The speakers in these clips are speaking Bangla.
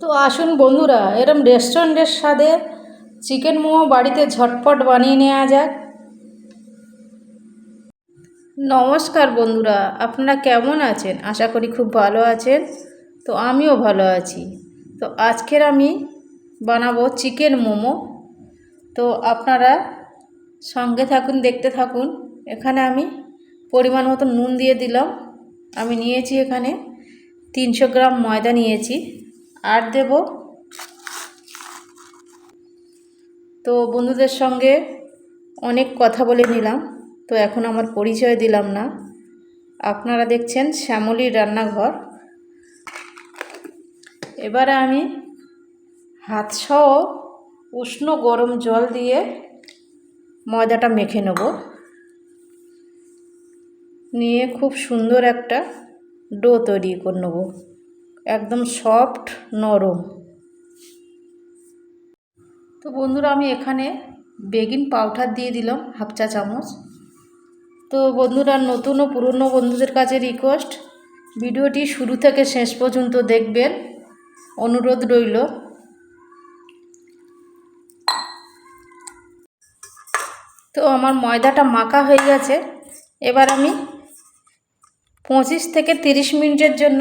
তো আসুন বন্ধুরা, এরম রেস্টুরেন্টের স্বাদে চিকেন মোমো বাড়িতে ঝটপট বানিয়ে নেওয়া যাক। নমস্কার বন্ধুরা, আপনারা কেমন আছেন? আশা করি খুব ভালো আছেন। তো আমিও ভালো আছি। তো আজকের আমি বানাবো চিকেন মোমো। তো আপনারা সঙ্গে থাকুন, দেখতে থাকুন। এখানে আমি পরিমাণ মতো নুন দিয়ে দিলাম। আমি নিয়েছি এখানে তিনশো গ্রাম ময়দা নিয়েছি। আর দেব। তো বন্ধুদের সঙ্গে অনেক কথা বলে নিলাম, তো এখন আমার পরিচয় দিলাম না। আপনারা দেখছেন শ্যামলির রান্নাঘর। এবারে আমি হাতসহ উষ্ণ গরম জল দিয়ে ময়দাটা মেখে নেব। নিয়ে খুব সুন্দর একটা ডো তৈরি করে নেব। একদম সফট, নরম। তো বন্ধুরা, আমি এখানে বেগিন পাউডার দিয়ে দিলাম, হাফ চা চামচ। তো বন্ধুরা, নতুন ও পুরনো বন্ধুদের কাছে রিকোয়েস্ট ভিডিওটি শুরু থেকে শেষ পর্যন্ত দেখবেন। অনুরোধ রইল। তো আমার ময়দাটা মাখা হয়ে গেছে। এবার আমি পঁচিশ থেকে তিরিশ মিনিটের জন্য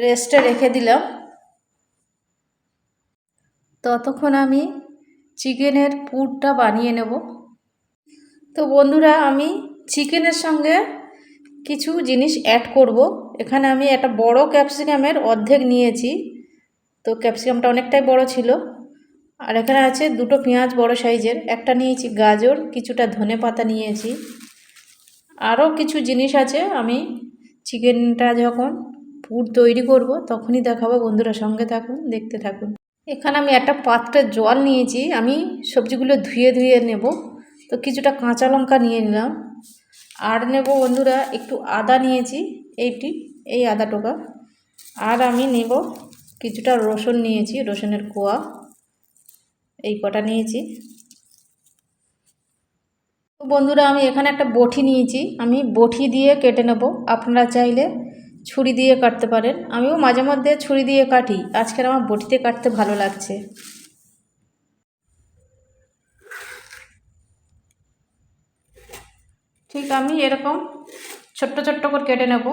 রেস্টে রেখে দিলাম। ততক্ষণ আমি চিকেনের পুরটা বানিয়ে নেব। তো বন্ধুরা, আমি চিকেনের সঙ্গে কিছু জিনিস অ্যাড করব। এখানে আমি একটা বড় ক্যাপসিকামের অর্ধেক নিয়েছি। তো ক্যাপসিকামটা অনেকটাই বড় ছিল। আর এখানে আছে দুটো পেঁয়াজ বড় সাইজের। একটা নিয়েছি গাজর, কিছুটা ধনে পাতা নিয়েছি। আরও কিছু জিনিস আছে। আমি চিকেনটা যখন পুর তৈরি করব, তখনই দেখাবো, বন্ধুরা সঙ্গে থাকুন, দেখতে থাকুন। এখানে আমি একটা পাত্রে জল নিয়েছি, আমি সবজিগুলো ধুয়ে ধুয়ে নেব। তো কিছুটা কাঁচা লঙ্কা নিয়ে নিলাম। আর নেব, বন্ধুরা, একটু আদা নিয়েছি, এইটি, এই আদা টোকা। আর আমি নেব কিছুটা রসুন নিয়েছি, রসুনের কোয়া, এই কটা নিয়েছি। বন্ধুরা, আমি এখানে একটা বটি নিয়েছি, আমি বটি দিয়ে কেটে নেব। আপনারা চাইলে ছুরি দিয়ে কাটতে পারেন। আমিও মাঝে মধ্যে ছুরি দিয়ে কাটি। আজকের আমার বটিতে কাটতে ভালো লাগছে। ঠিক আমি এরকম ছোট্ট ছোট্ট করে কেটে নেব।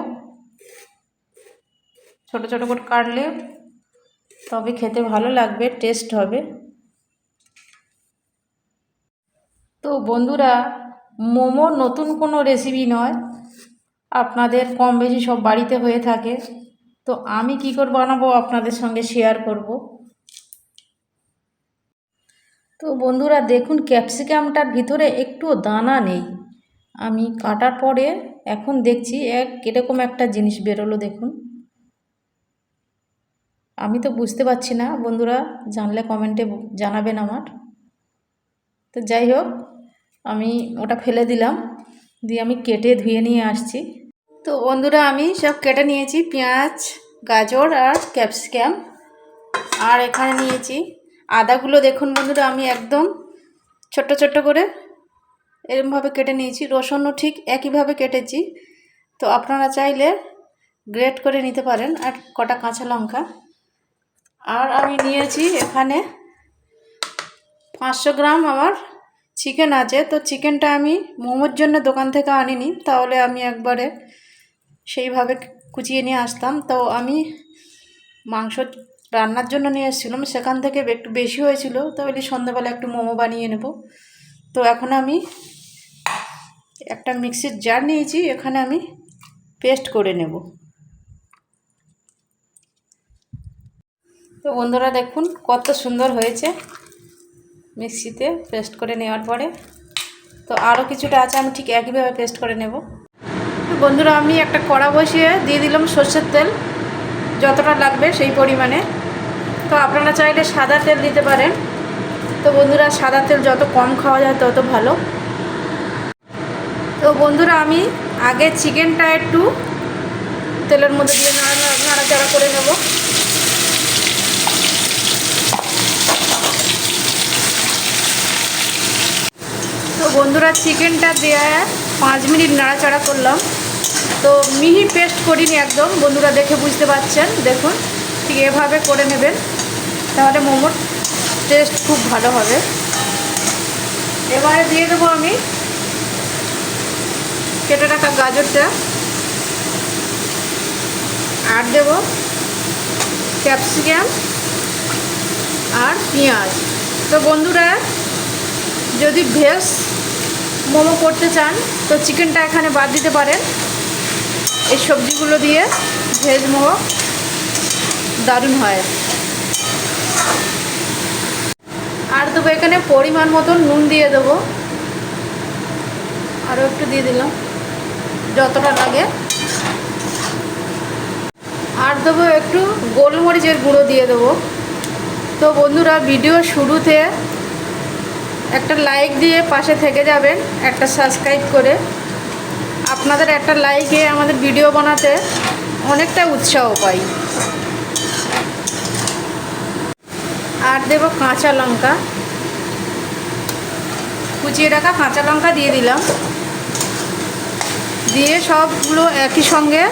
ছোট ছোট করে কাটলে তবে খেতে ভালো লাগবে টেস্ট হবে। তো বন্ধুরা, মোমো নতুন কোনো রেসিপি নয়। আপনাদের কম বেশি সব বাড়িতে হয়ে থাকে। তো আমি কি করে বানাবো আপনাদের সঙ্গে শেয়ার করব? তো বন্ধুরা, দেখুন ক্যাপসিকামটার ভিতরে একটু দানা নেই। আমি কাটার পরে এখন দেখছি এক কীরকম একটা জিনিস বেরোলো, দেখুন। আমি তো বুঝতে পারছি না, বন্ধুরা, জানলে কমেন্টে জানাবেন আমার। তো যাই হোক, আমি ওটা ফেলে দিলাম, দিয়ে আমি কেটে ধুয়ে নিয়ে আসছি। তো বন্ধুরা আমি সব কেটে নিয়েছি, পেঁয়াজ, গাজর আর ক্যাপসিকাম। আর এখানে নিয়েছি আদাগুলো। দেখুন বন্ধুরা, আমি একদম ছোট্ট ছোট্ট করে এরমভাবে কেটে নিয়েছি। রসুনও ঠিক একইভাবে কেটেছি। তো আপনারা চাইলে গ্রেট করে নিতে পারেন। আর কটা কাঁচা লঙ্কা। আর আমি নিয়েছি এখানে পাঁচশো গ্রাম আমার চিকেন আছে। তো চিকেনটা আমি মোমোর জন্য দোকান থেকে আনিনি। তাহলে আমি একবারে সেইভাবে কুচিয়ে নিয়ে আসতাম। তো আমি মাংস রান্নার জন্য নিয়ে এসেছিলাম। সেখান থেকে একটু বেশি হয়েছিল। তাহলে সন্ধ্যাবেলা একটু মোমো বানিয়ে নেব। তো এখন আমি একটা মিক্সির জার নিয়েছি। এখানে আমি পেস্ট করে নেব। তো বন্ধুরা দেখুন কত সুন্দর হয়েছে মিক্সিতে পেস্ট করে নেওয়ার পরে। তো আরও কিছুটা আছে, আমি ঠিক একইভাবে পেস্ট করে নেব। বন্ধুরা, আমি একটা কড়া বসিয়ে দিয়ে দিলাম সর্ষের তেল, যতটা লাগবে সেই পরিমাণে। তো আপনারা চাইলে সাদা তেল দিতে পারেন। তো বন্ধুরা, সাদা তেল যত কম খাওয়া যায় তত ভালো। তো বন্ধুরা, আমি আগে চিকেনটা একটু তেলের মধ্যে দিয়ে নাড়া নাড়াচাড়া করে নেব। তো বন্ধুরা, চিকেনটা দেওয়া পাঁচ মিনিট নাড়াচাড়া করলাম। তো মিহি পেস্ট করিনি একদম, বন্ধুরা দেখে বুঝতে পারছেন। দেখুন, ঠিক এভাবে করে নেবেন। তাহলে মোমোর টেস্ট খুব ভালো হবে। এবারে দিয়ে দেবো আমি কেটে রাখা গাজরটা। আর দেবো ক্যাপসিকাম আর পেঁয়াজ। তো বন্ধুরা, যদি ভেজ মোমো করতে চান, তো চিকেনটা এখানে বাদ দিতে পারেন। এই সবজিগুলো দিয়ে ভেজ মোমো দারুণ হয়। আর দেবো এখানে পরিমাণ মতন নুন দিয়ে দেবো। আরও একটু দিয়ে দিলাম, যতটা লাগে। আর দেবো একটু গোলমরিচের গুঁড়ো দিয়ে দেবো। তো বন্ধুরা, ভিডিও শুরুতে একটা লাইক দিয়ে পাশে থেকে যাবেন, একটা সাবস্ক্রাইব করে। আপনাদের একটা লাইকে আমাদের ভিডিও বানাতে অনেকটা উৎসাহ পাই। আর দেব কাঁচা লঙ্কা। কুচিয়ে রাখা কাঁচা লঙ্কা দিয়ে দিলাম। দিয়ে সবগুলো একই সঙ্গে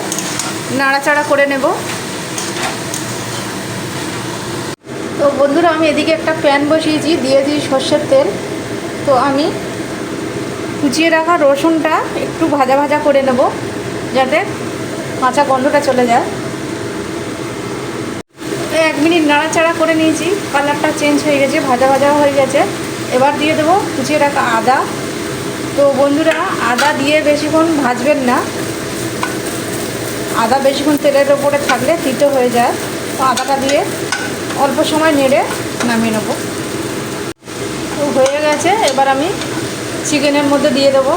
নাড়াচাড়া করে নেব। তো বন্ধুরা, আমি এদিকে একটা প্যান বসিয়েছি, দিয়ে দিই সর্ষের তেল। তো আমি কুচিয়ে রাখা রসুনটা একটু ভাজা ভাজা করে নেব, যাতে কাঁচা গন্ধটা চলে যায়। এক মিনিট নাড়াচাড়া করে নিয়েছি, কালারটা চেঞ্জ হয়ে গেছে, ভাজা ভাজা হয়ে গেছে। এবার দিয়ে দেবো কুচিয়ে রাখা আদা। তো বন্ধুরা, আদা দিয়ে বেশিক্ষণ ভাজবেন না। আদা বেশিক্ষণ তেলের ওপরে থাকলে তিতো হয়ে যায়। তো আদাটা দিয়ে অল্প সময় নেড়ে নামিয়ে নেব। তো হয়ে গেছে, এবার আমি চিকেনের মধ্যে দিয়ে দেবো।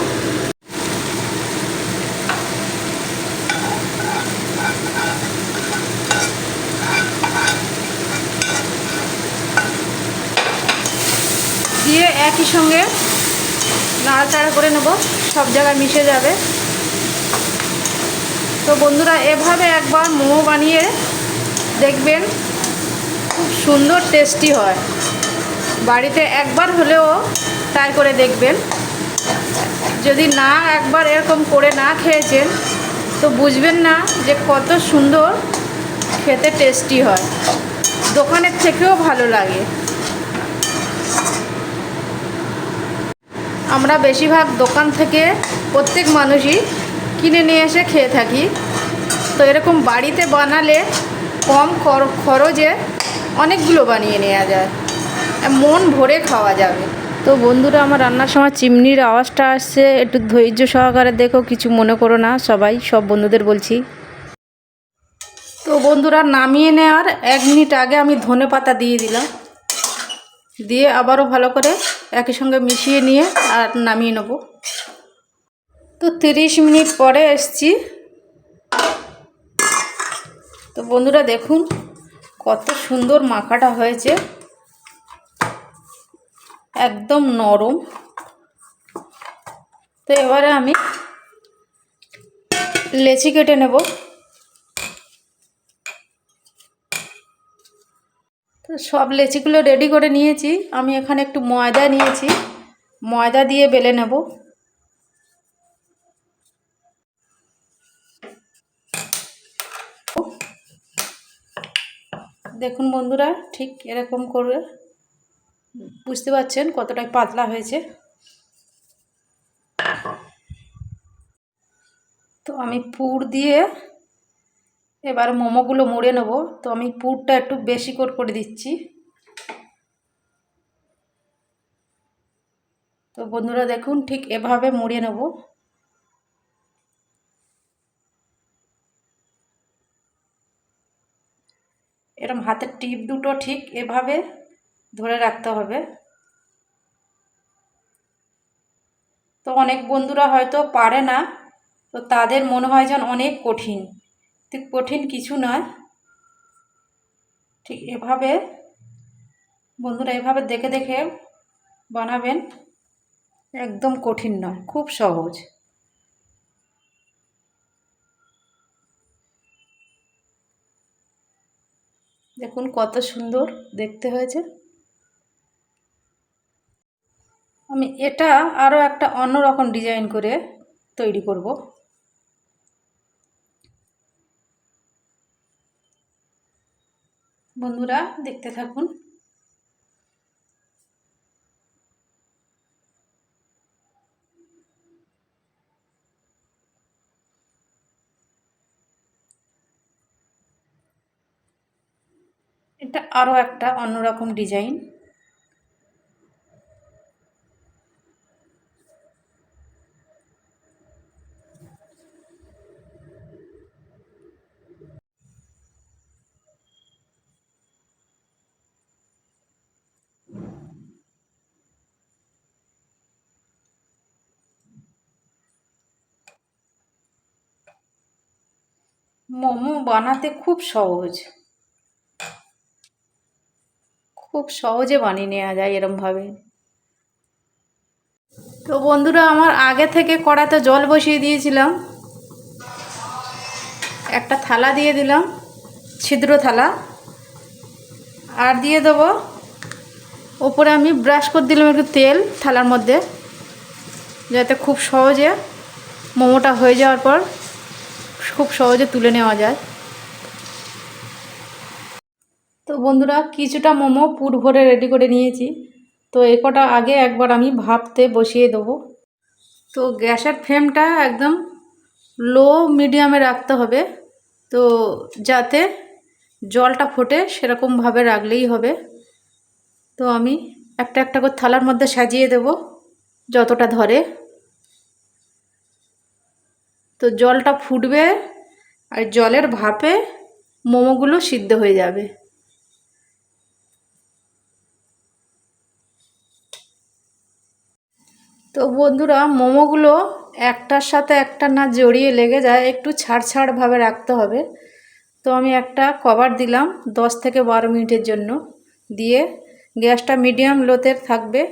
দিয়ে একই সঙ্গে নাড়াচাড়া করে নেব, সব জায়গায় মিশে যাবে। তো বন্ধুরা, এভাবে একবার মোমো বানিয়ে দেখবেন খুব সুন্দর টেস্টি হয়। বাড়িতে একবার হলেও ট্রাই করে দেখবেন। যদি না একবার এরকম করে না খেয়েছেন, তো বুঝবেন না যে কত সুন্দর খেতে টেস্টি হয়। দোকানের থেকেও ভালো লাগে। আমরা বেশিরভাগ দোকান থেকে প্রত্যেক মানুষই কিনে নিয়ে এসে খেয়ে থাকি। তো এরকম বাড়িতে বানালে কম খরচে অনেকগুলো বানিয়ে নেওয়া যায়। মন ভরে খাওয়া যাবে। তো বন্ধুরা, আমার রান্নার সময় চিমনির আওয়াজটা আসছে। একটু ধৈর্য সহকারে দেখো, কিছু মনে করো না, সবাই, সব বন্ধুদের বলছি। তো বন্ধুরা, নামিয়ে নেওয়ার এক মিনিট আগে আমি ধনে পাতা দিয়ে দিলাম। দিয়ে আবারও ভালো করে একই সঙ্গে মিশিয়ে নিয়ে আর নামিয়ে নেব। তো তিরিশ মিনিট পরে এসছি। তো বন্ধুরা, দেখুন কত সুন্দর মাখাটা হয়েছে। একদম নরম। তো এবারে আমি লেচি কেটে নেব। তো সব লেচিগুলো রেডি করে নিয়েছি। আমি এখানে একটু ময়দা নিয়েছি। ময়দা দিয়ে বেলে নেব। দেখুন বন্ধুরা, ঠিক এরকম করে বুঝতে পারছেন কতটাই পাতলা হয়েছে? তো আমি পুর দিয়ে এবার মোমোগুলো মুড়ে নেব। তো আমি পুরটা একটু বেশি করে করে দিচ্ছি। তো বন্ধুরা দেখুন, ঠিক এভাবে মুড়িয়ে নেব। এরম হাতের টিপ দুটো ঠিক এভাবে ধরে রাখতে হবে। তো অনেক বন্ধুরা হয়তো পারে না, তো তাদের মনে হয় যেন অনেক কঠিন। ঠিক কঠিন কিছু নয়। ঠিক এভাবে বন্ধুরা এভাবে দেখে দেখে বানাবেন একদম কঠিন নয়, খুব সহজ। দেখুন কত সুন্দর দেখতে হয়েছে। আমি এটা আরও একটা অন্য রকম ডিজাইন করে তৈরি করব। বন্ধুরা, দেখতে থাকুন। এটা আরও একটা অন্যরকম ডিজাইন। মোমো বানাতে খুব সহজ। খুব সহজে বানিয়ে নেওয়া যায় এরমভাবে। তো বন্ধুরা, আমার আগে থেকে কড়াতে জল বসিয়ে দিয়েছিলাম। একটা থালা দিয়ে দিলাম, ছিদ্র থালা। আর দিয়ে দেবো ওপরে আমি ব্রাশ করে দিলাম একটু তেল থালার মধ্যে, যাতে খুব সহজে মোমোটা হয়ে যাওয়ার পর খুব সহজে তুলে নেওয়া যায়। তো বন্ধুরা, কিছুটা মোমো পুর ভরে রেডি করে নিয়েছি। তো এ কটা আগে একবার আমি ভাপতে বসিয়ে দেবো। তো গ্যাসের ফ্লেমটা একদম লো মিডিয়ামে রাখতে হবে। তো যাতে জলটা ফোটে সেরকমভাবে রাখলেই হবে। তো আমি একটা একটা করে থালার মধ্যে সাজিয়ে দেব, যতটা ধরে। তো জলটা ফুটবে আর জলের ভাপে মোমোগুলো সিদ্ধ হয়ে যাবে। তো বন্ধুরা, মোমোগুলো একটার সাথে একটা না জড়িয়ে লেগে যায়, একটু ছাড় ছাড়ভাবে রাখতে হবে। তো আমি একটা কভার দিলাম দশ থেকে বারো মিনিটের জন্য। দিয়ে গ্যাসটা মিডিয়াম লোতে থাকবে।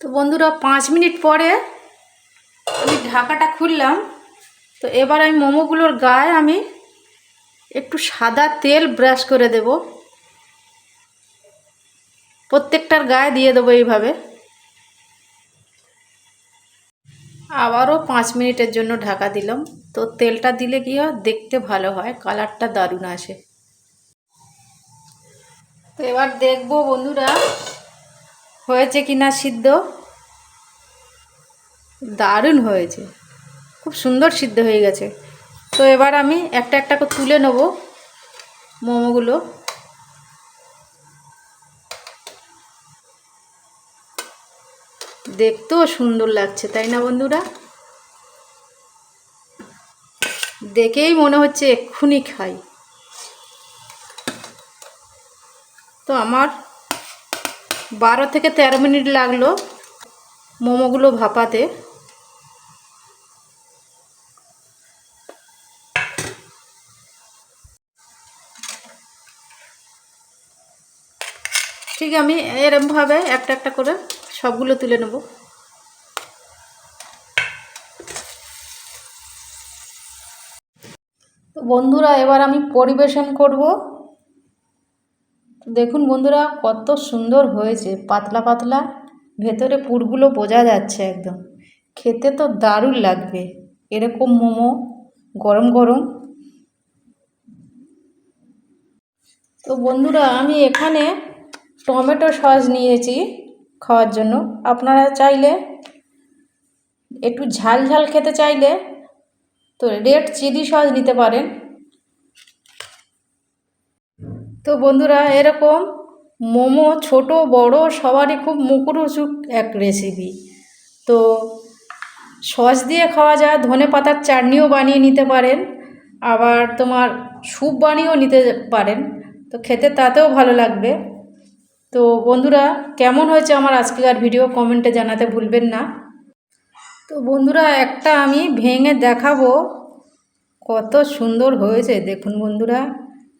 তো বন্ধুরা, পাঁচ মিনিট পরে আমি ঢাকাটা খুললাম। তো এবার আমি মোমোগুলোর গায়ে আমি একটু সাদা তেল ব্রাশ করে দেব। প্রত্যেকটার গায়ে দিয়ে দেবো এইভাবে। আবারও পাঁচ মিনিটের জন্য ঢাকা দিলাম। তো তেলটা দিলে কি হয়? দেখতে ভালো হয়, কালারটা দারুণ আসে। তো এবার দেখব বন্ধুরা, হয়েছে কি না সিদ্ধ। দারুণ হয়েছে। খুব সুন্দর সিদ্ধ হয়ে গেছে। তো এবার আমি একটা একটা করে তুলে নেব মোমোগুলো। দেখতেও সুন্দর লাগছে, তাই না বন্ধুরা? দেখেই মনে হচ্ছে এক্ষুনি খাই। তো আমার বারো থেকে তেরো মিনিট লাগল মোমোগুলো ভাপাতে। ঠিক আমি এরমভাবে একটা একটা করে সবগুলো তুলে নেব। তো বন্ধুরা, এবার আমি পরিবেশন করব। দেখুন বন্ধুরা, কত সুন্দর হয়েছে, পাতলা পাতলা। ভেতরে পুরগুলো বোঝা যাচ্ছে একদম। খেতে তো দারুণ লাগবে। এরকম মোমো গরম গরম। তো বন্ধুরা, আমি এখানে টমেটো সস নিয়েছি খাওয়ার জন্য। আপনারা চাইলে একটু ঝাল ঝাল খেতে চাইলে তো রেড চিলি সস নিতে পারেন। তো বন্ধুরা, এরকম মোমো ছোট, বড়, সবারই খুব মুখরোচক এক রেসিপি তো সস দিয়ে খাওয়া যায়, ধনে পাতার চাটনিও বানিয়ে নিতে পারেন, আবার তোমার স্যুপ বানিয়েও নিতে পারেন। তো খেতে তাতেও ভালো লাগবে। তো বন্ধুরা, কেমন হয়েছে আমার আজকের ভিডিও কমেন্টে জানাতে ভুলবেন না। তো বন্ধুরা, একটা আমি ভেঙে দেখাবো। কত সুন্দর হয়েছে, দেখুন বন্ধুরা,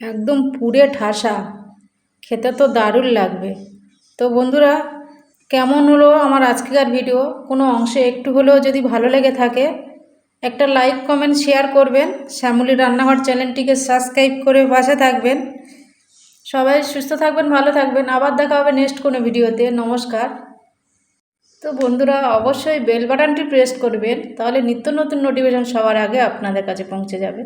একদম পুরে ঠাসা। খেতে তো দারুণ লাগবে। তো বন্ধুরা, কেমন হলো আমার আজকের ভিডিও কোনো অংশে একটু হলেও যদি ভালো লেগে থাকে, একটা লাইক কমেন্ট শেয়ার করবেন। শ্যামলি রান্নাঘর চ্যানেলটিকে সাবস্ক্রাইব করে পাশে থাকবেন। সবাই সুস্থ থাকবেন, ভালো থাকবেন। আবার দেখা হবে নেক্সট কোনো ভিডিওতে। নমস্কার। তো বন্ধুরা, অবশ্যই বেল বাটনটি প্রেস করবেন, তাহলে নিত্য নতুন নোটিফিকেশান সবার আগে আপনাদের কাছে পৌঁছে যাবে।